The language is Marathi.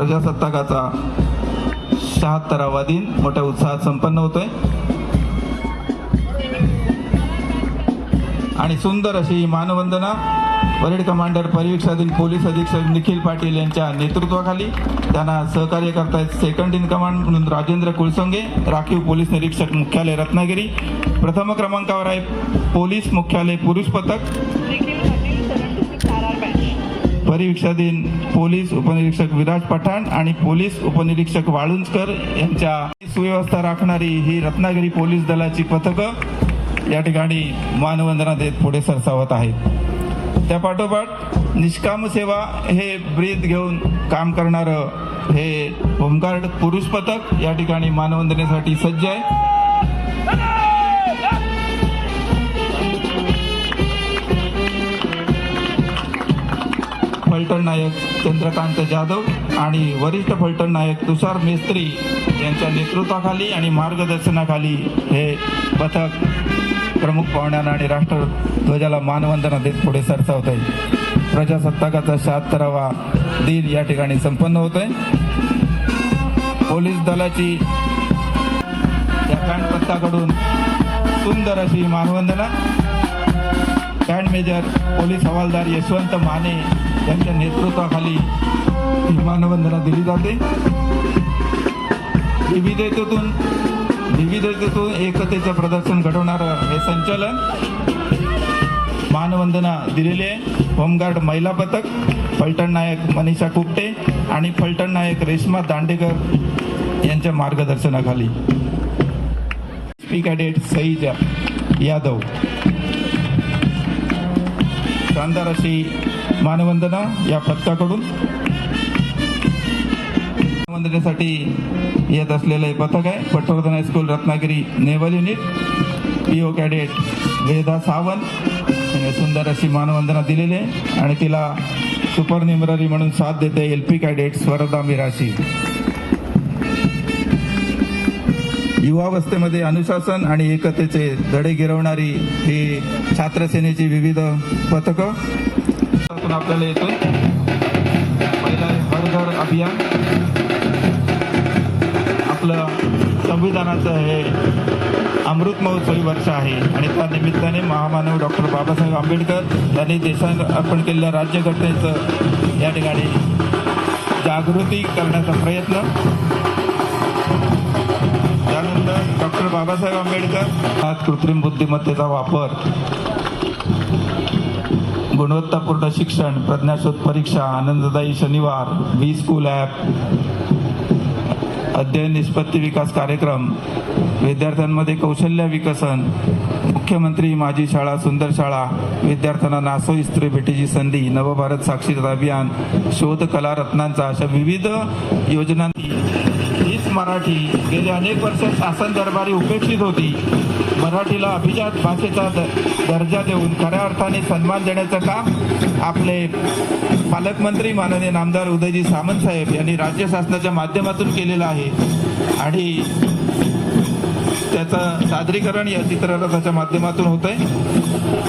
प्रजासत्ताकाचा शहात्तरावा दिन मोठ्या उत्साहात संपन्न होतोय. आणि सुंदर अशी मानवंदना परेड कमांडर परिवीक्षाधीन पोलीस अधीक्षक निखिल पाटील यांच्या नेतृत्वाखाली त्यांना सहकार्य करतायत सेकंड इन कमांड म्हणून राजेंद्र कुलसंगे राखीव पोलीस निरीक्षक मुख्यालय रत्नागिरी प्रथम क्रमांकावर आहे पोलीस मुख्यालय पुरुष पथक. बॅच पोलीस उपनिरीक्षक विराज पठाण आणि पोलीस उपनिरीक्षक वाळुंजकर यांच्या सुव्यवस्था राखणारी ही रत्नागिरी पोलीस दलाची पथकं या ठिकाणी मानवंदना देत पुढे सरसावत आहेत. त्यापाठोपाठ निष्काम सेवा हे ब्रीद घेऊन काम करणारं हे होमगार्ड पुरुष पथक या ठिकाणी मानवंदनेसाठी सज्ज आहे. फलटण नायक चंद्रकांत जाधव आणि वरिष्ठ फलटण नायक तुषार मेस्त्री यांच्या नेतृत्वाखाली आणि मार्गदर्शनाखाली हे पथक प्रमुख पाहुण्यांना आणि राष्ट्रध्वजाला मानवंदना देत पुढे सरसावत आहे प्रजासत्ताकाचा शहात्तरावा दिन या ठिकाणी संपन्न होत आहे पोलीस दलाची या कानपत्ताकडून सुंदर अशी मानवंदना. बँड मेजर पोलीस हवालदार यशवंत माने यांच्या नेतृत्वाखाली मानवंदना दिली जाते. विविधतेतून विविधतेतून एकतेचं प्रदर्शन घडवणारं हे संचलन मानवंदना दिलेली आहे. होमगार्ड महिला पथक फलटण नायक मनीषा कुपटे आणि फलटण नायक रेश्मा दांडेकर यांच्या मार्गदर्शनाखाली. P cadet Saija Yadav. शानदार अशी मानवंदना या पथकाकडून मानवंदनेसाठी येत असलेलं हे पथक आहे. Patwardhan high school Ratnagiri naval unit. O cadet Veda Sawant सुंदर अशी मानवंदना दिलेली आहे. आणि तिला सुपर निमरारी म्हणून साथ देते L P cadet Swarada Mirashi. युवावस्थेमध्ये अनुशासन आणि एकतेचे धडे गिरवणारी ही छात्रसेनेची विविध पथकं. आपल्याला येतोय. पहिला हर घर अभियान. आपलं संविधानाचं हे अमृत महोत्सवी वर्ष आहे आणि त्या निमित्ताने महामानव डॉक्टर बाबासाहेब आंबेडकर यांनी देशात अर्पण केलेल्या राज्यघटनेचं या ठिकाणी जागृती करण्याचा प्रयत्न. डॉक्टर बाबासाहेब आंबेडकर. आज कृत्रिम बुद्धिमत्तेचा वापर. गुणवत्तापूर्ण शिक्षण प्रज्ञाशोध परीक्षा आनंददायी शनिवार वी स्कूल ॲप अध्ययन निष्पत्ती विकास कार्यक्रम. विद्यार्थ्यांमध्ये कौशल्य विकसन. मुख्यमंत्री माझी शाळा सुंदर शाळा. विद्यार्थ्यांना नासो इस्त्री भेटीची संधी. नवभारत साक्षरता अभियान. शोध कला रत्नांचा अशा विविध योजनांनी हीच मराठी गेले अनेक वर्ष शासन दरबारी उपेक्षित होती. मराठीला अभिजात भाषेचा द- दर्जा देऊन खऱ्या अर्थाने सन्मान देण्याचं काम आपले पालकमंत्री माननीय नामदार उदयजी सामंत साहेब यांनी राज्य शासनाच्या माध्यमातून केलेलं आहे. आणि त्याचं सादरीकरण या चित्ररथाच्या माध्यमातून होत आहे